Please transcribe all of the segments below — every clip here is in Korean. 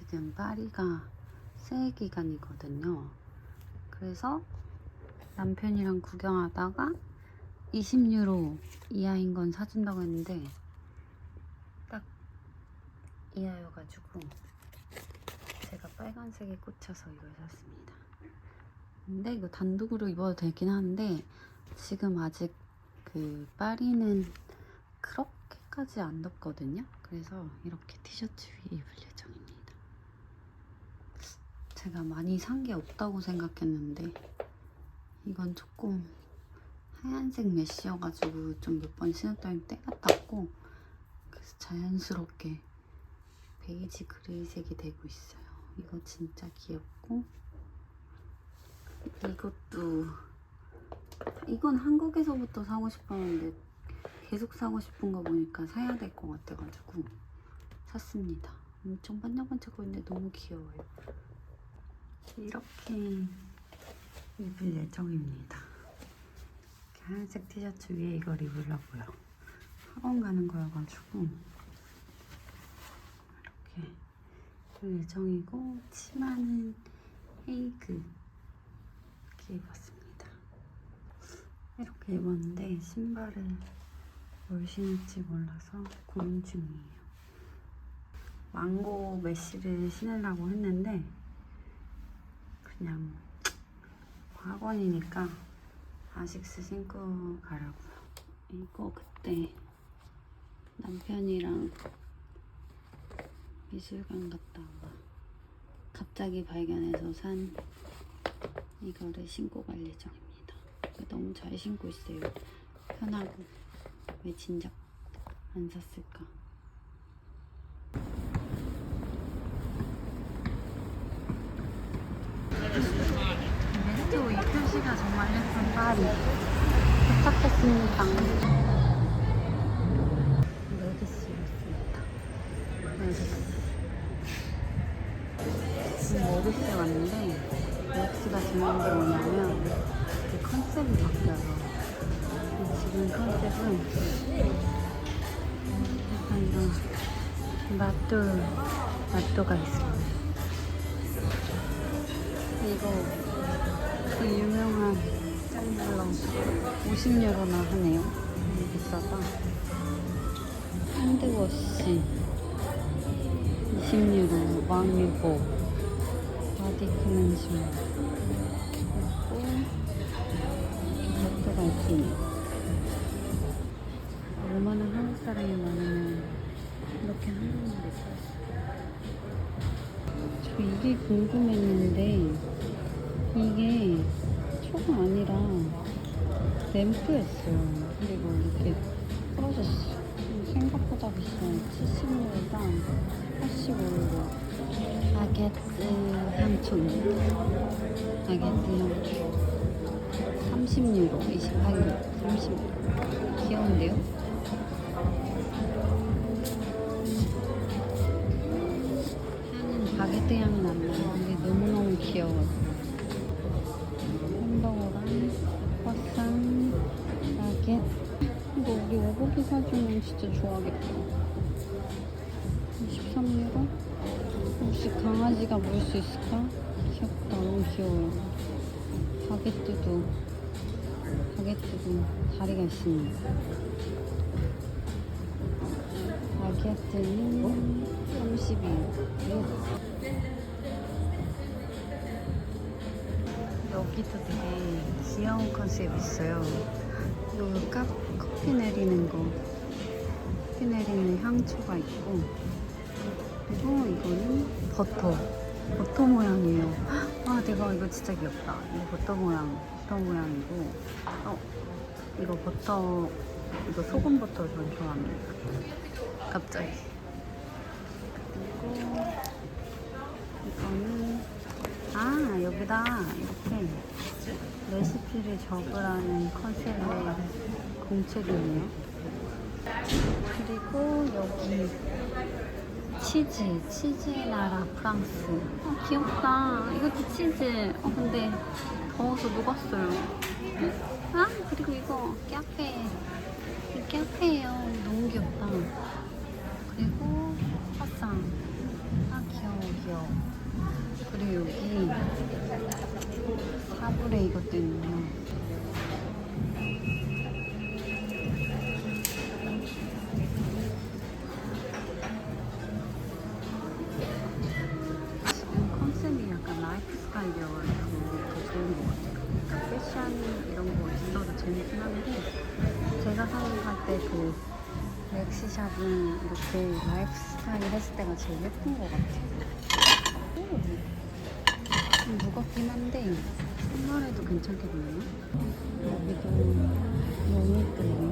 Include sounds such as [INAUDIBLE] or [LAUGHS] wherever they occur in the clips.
지금 파리가 새해 기간이거든요. 그래서 남편이랑 구경하다가 20유로 이하인 건 사준다고 했는데 딱 이하여가지고 제가 빨간색에 꽂혀서 이걸 샀습니다. 근데 이거 단독으로 입어도 되긴 한데 지금 아직 그 파리는 그렇게까지 안 덥거든요. 그래서 이렇게 티셔츠 위에 예정입니다. 제가 많이 산 게 없다고 생각했는데 이건 조금 하얀색 메쉬여가지고 좀 몇 번 신었더니 때가 탔고 그래서 자연스럽게 베이지 그레이색이 되고 있어요. 이거 진짜 귀엽고 이것도 이건 한국에서부터 사고 싶었는데 계속 사고 싶은 거 보니까 사야 될 것 같아가지고 샀습니다. 엄청 반짝반짝거리는데 너무 귀여워요. 이렇게 입을 예정입니다. 하얀색 티셔츠 위에 이걸 입으려고요. 학원 가는 거여가지고 이렇게 입을 예정이고 치마는 헤이그 이렇게 입었습니다. 이렇게 입었는데 신발을 뭘 신을지 몰라서 고민 중이에요. 망고 메쉬를 신으려고 했는데 그냥 학원이니까 아식스 신고 가려고요. 이거 그때 남편이랑 미술관 갔다가 갑자기 발견해서 산 이거를 신고 갈 예정입니다. 너무 잘 신고 있어요. 편하고 왜 진작 안 샀을까? 표시가 정말 예쁜 파리 도착했습니다. 메디스. 지금 메디스에 왔는데 메디스가 중요한 게 뭐냐면 그 컨셉이 바뀌어요. 지금 컨셉은 약간 이런 맛도 맛도가 있어요. 이거 짱블러 50유로나 하네요. 비싸다. 핸드워시 20유로 왕유보 바디 클렌징 그리고 맛도가 있습니다. 얼마나 한국 사람이 많으면 이렇게 하는 일이 저 이게 궁금했는데 이게 초가 아니라 램프였어요. 그리고 이렇게 떨어졌어. 생각보다 비싸요. 70유로당 85유로. 바게트 향촌. 바게트 향촌. 30유로, 28유로, 30유로. 귀여운데요? 강아지가 물 수 있을까? 귀엽다. 너무 귀여워요. 바게트도, 바게트도 다리가 있습니다. 바게트는 32유로. 여기도 되게 귀여운 컨셉 있어요. 요 카, 커피 내리는 거, 커피 내리는 향초가 있고, 그리고 이거는 버터, 버터 모양이에요. 아, 내가 이거 진짜 귀엽다. 이거 버터 모양, 버터 모양이고, 어, 이거 버터, 이거 소금 버터 전 좋아합니다. 갑자기. 그리고 이거는 아 여기다 이렇게 레시피를 적으라는 컨셉의 공책이네요. 그리고 여기 치즈, 치즈의 나라 프랑스. 어, 귀엽다. 이것도 치즈. 어, 근데 더워서 녹았어요. 아, 그리고 이거 카페. 이 카페예요. 너무 귀엽다. 그리고 화상. 아, 귀여워, 귀여워. 여기 사불에 이것도 있네요. 제가 사용할 때그 렉시샵은 이렇게 라이프 스타일 했을 때가 제일 예쁜 것 같아요. 오, 좀 무겁긴 한데 생활해도 괜찮겠네요. 여기도 예쁘네요.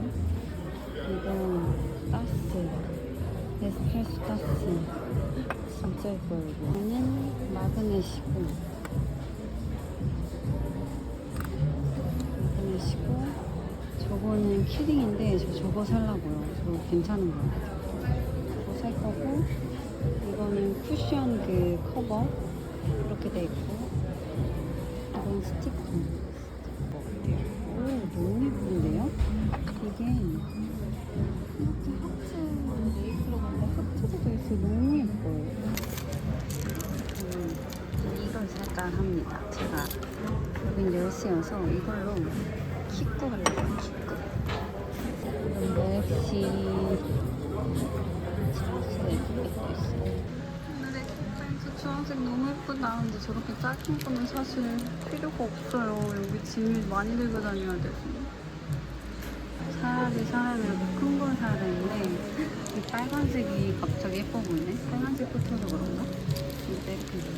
이거 따스, 에스프레소 따스. 진짜 예뻐요, 이거. 얘는 마그넷이고, 마그넷이고, 저거는 키링인데, 저 저거 살라고요. 저거 괜찮은 것 같아요. 저거 살 거고, 이거는 쿠션 그 커버. 이렇게 돼 있고, 이건 스티커. 오, 너무 예쁜데요? 이게, 이렇게 하트 네이클로 간데 하트도 돼 있어요. 너무 예뻐요. 음, 이걸 살까 합니다. 제가 여긴 열쇠여서 이걸로 하려고 킥구. 이 오늘의 팬츠 주황색 너무 예쁘다. 근데 저렇게 짧은 거는 사실 필요가 없어요. 여기 짐을 많이 들고 다녀야 돼서. 차라리 사람이 큰 걸 사야 되는데 이 빨간색이 갑자기 예뻐 보이네. 빨간색 붙어서 그런가? 진짜 예쁘죠.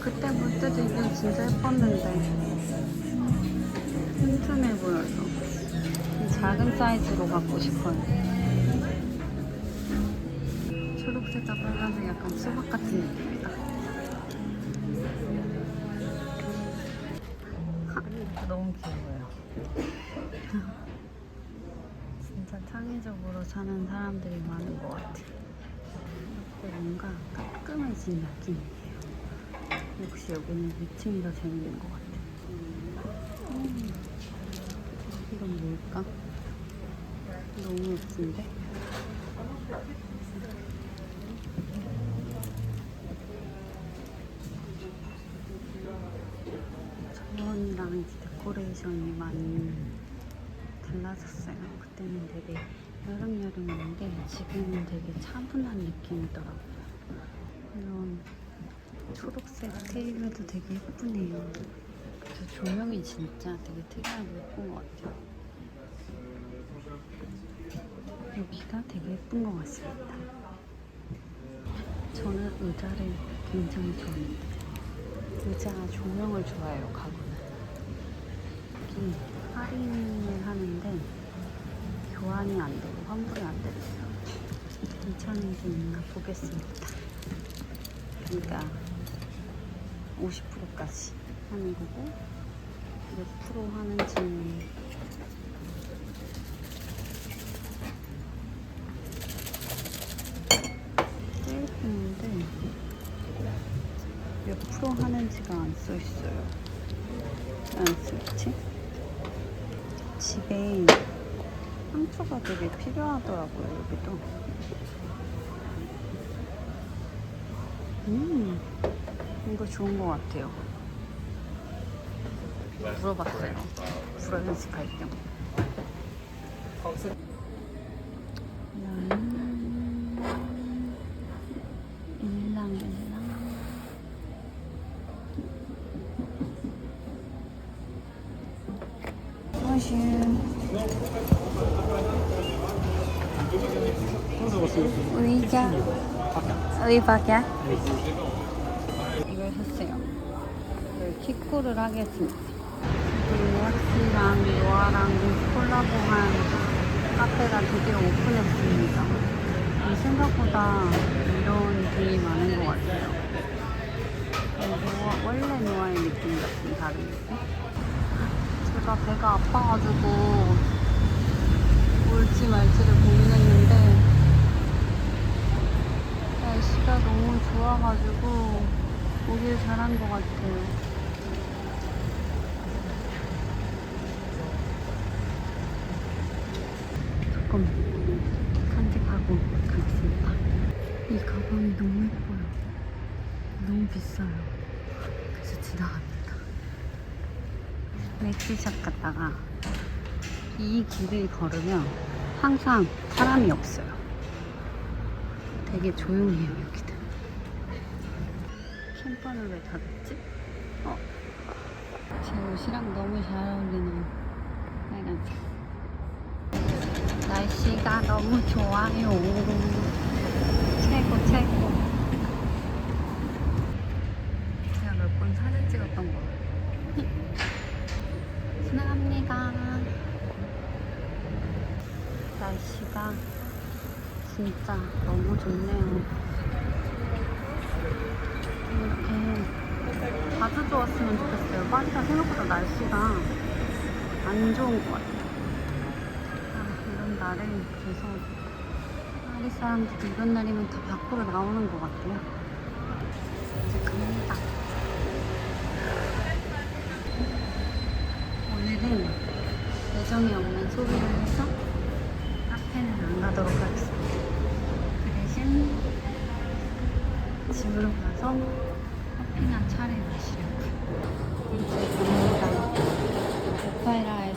그때 볼 때도 이게 진짜 예뻤는데 튼튼해 보여서 이 작은 사이즈로 갖고 싶어요. 초록색과 빨간색 약간 수박 같은 느낌이다. 하, 너무 귀여워요. [LAUGHS] 진짜 창의적으로 사는 사람들이 많은 것 같아요. 이렇게 뭔가 깔끔해진 느낌이에요. 역시 여기는 위층이 더 재밌는 것 같아요. 음, 이건 뭘까? 너무 예쁜데? 저번이랑 이제 데코레이션이 많이 달라졌어요. 그때는 되게 여름여름인데 지금은 되게 차분한 느낌이더라고요. 이런 초록색 테이블도 되게 예쁘네요. 저 조명이 진짜 되게 특이하고 예쁜 것 같아요. 여기가 되게 예쁜 것 같습니다. 저는 의자를 굉장히 좋아합니다. 의자 조명을 좋아해요, 가구 는. 여기 할인을 하는데 교환이 안 되고 환불이 안 됐어요. 괜찮은 게 있나 보겠습니다. 그러니까 50%까지 하는 거고 몇 프로 하는지는 떼있는데 몇 프로 하는지가 안 써 있어요. 안 써있지? 집에 상추가 되게 필요하더라고요, 여기도. 음, 이거 좋은 것 같아요. 물어봤어요. 불어연습 할 때. 음, 일랑일랑. 의자 의박이야? 이걸 샀어요. 이걸 키코를 하겠습니다. 락시랑 노아랑 콜라보한 카페가 드디어 오픈했습니다. 이 생각보다 이런 분이 많은 것 같아요. 노아, 원래 노아의 느낌 같은 다른 느낌? 제가 배가 아파가지고 올지 말지를 고민했는데 날씨가 너무 좋아가지고 오길 잘한 것 같아요. 조금 산책하고 가겠습니다. 이 가방이 너무 예뻐요. 너무 비싸요. 그래서 지나갑니다. 맥주샵 갔다가 이 길을 걸으면 항상 사람이 없어요. 되게 조용해요, 여기는. 캠퍼는 왜 닫았지? 어? 제 옷이랑 너무 잘 어울리는 빨간색. 날씨가 너무 좋아요. 최고, 최고. 제가 몇 번 사진 찍었던 거. 지나갑니다. 날씨가 진짜 너무 좋네요. 이렇게 자주 좋았으면 좋겠어요. 파리가 생각보다 날씨가 안 좋은 것 같아요. 아, 이런 날에 그래서 파리 사람들도 이런 날이면 다 밖으로 나오는 것 같아요. 이제 갑니다. 오늘은 예정이 없는 소비를 해서 카페는 안 가도록 하겠습니다. 집으로 가서 커피나 차를 마시려고요. 이제 갑니다. 오파이라